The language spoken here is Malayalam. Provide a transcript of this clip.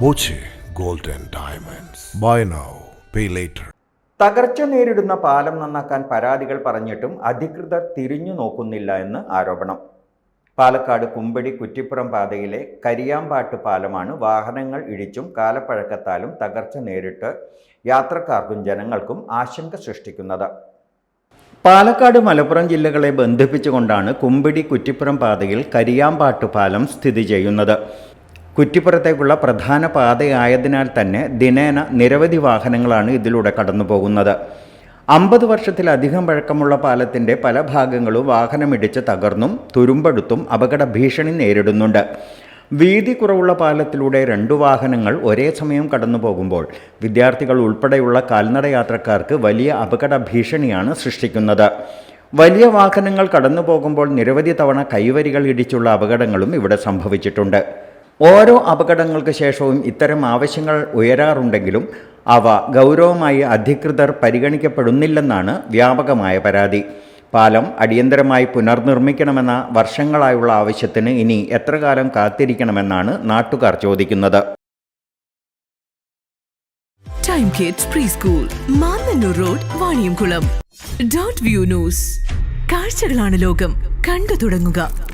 Boche gold diamonds. Buy now, pay later. തകർച്ച നേരിടുന്ന പാലം നന്നാക്കാൻ പരാതികൾ പറഞ്ഞിട്ടും അധികൃതർ തിരിഞ്ഞു നോക്കുന്നില്ല എന്ന് ആരോപണം പാലക്കാട് കുമ്പടി കുറ്റിപ്പുറം പാതയിലെ കരിയാമ്പാട്ട് പാലമാണ് വാഹനങ്ങൾ ഇടിച്ചും കാലപ്പഴക്കത്താലും തകർച്ച നേരിട്ട് യാത്രക്കാർക്കും ജനങ്ങൾക്കും ആശങ്ക സൃഷ്ടിക്കുന്നത് പാലക്കാട് മലപ്പുറം ജില്ലകളെ ബന്ധിപ്പിച്ചുകൊണ്ടാണ് കുമ്പിടി കുറ്റിപ്പുറം പാതയിൽ കരിയാമ്പാട്ട് പാലം സ്ഥിതി ചെയ്യുന്നത് കുറ്റിപ്പുറത്തേക്കുള്ള പ്രധാന പാതയായതിനാൽ തന്നെ ദിനേന നിരവധി വാഹനങ്ങളാണ് ഇതിലൂടെ കടന്നു പോകുന്നത് അമ്പത് വർഷത്തിലധികം പഴക്കമുള്ള പാലത്തിന്റെ പല ഭാഗങ്ങളും വാഹനമിടിച്ച് തകർന്നും തുരുമ്പെടുത്തും അപകട ഭീഷണി നേരിടുന്നുണ്ട്. വീതി കുറവുള്ള പാലത്തിലൂടെ രണ്ടു വാഹനങ്ങൾ ഒരേ സമയം കടന്നു പോകുമ്പോൾ വിദ്യാർത്ഥികൾ ഉൾപ്പെടെയുള്ള കാൽനട യാത്രക്കാർക്ക് വലിയ അപകട ഭീഷണിയാണ് സൃഷ്ടിക്കുന്നത്. വലിയ വാഹനങ്ങൾ കടന്നു പോകുമ്പോൾ നിരവധി തവണ കൈവരികൾ ഇടിച്ചുള്ള അപകടങ്ങളും ഇവിടെ സംഭവിച്ചിട്ടുണ്ട്. ഓരോ അപകടങ്ങൾക്ക് ശേഷവും ഇത്തരം ആവശ്യങ്ങൾ ഉയരാറുണ്ടെങ്കിലും അവ ഗൗരവമായി അധികൃതർ പരിഗണിക്കപ്പെടുന്നില്ലെന്നാണ് വ്യാപകമായ പരാതി. പാലം അടിയന്തരമായി പുനർനിർമ്മിക്കണമെന്ന വർഷങ്ങളായുള്ള ആവശ്യത്തിന് ഇനി എത്ര കാലം കാത്തിരിക്കണമെന്നാണ് നാട്ടുകാർ ചോദിക്കുന്നത്. Time kids preschool road view news കാഴ്ചകളാണ് ലോകം. കണ്ടു തുടങ്ങുക.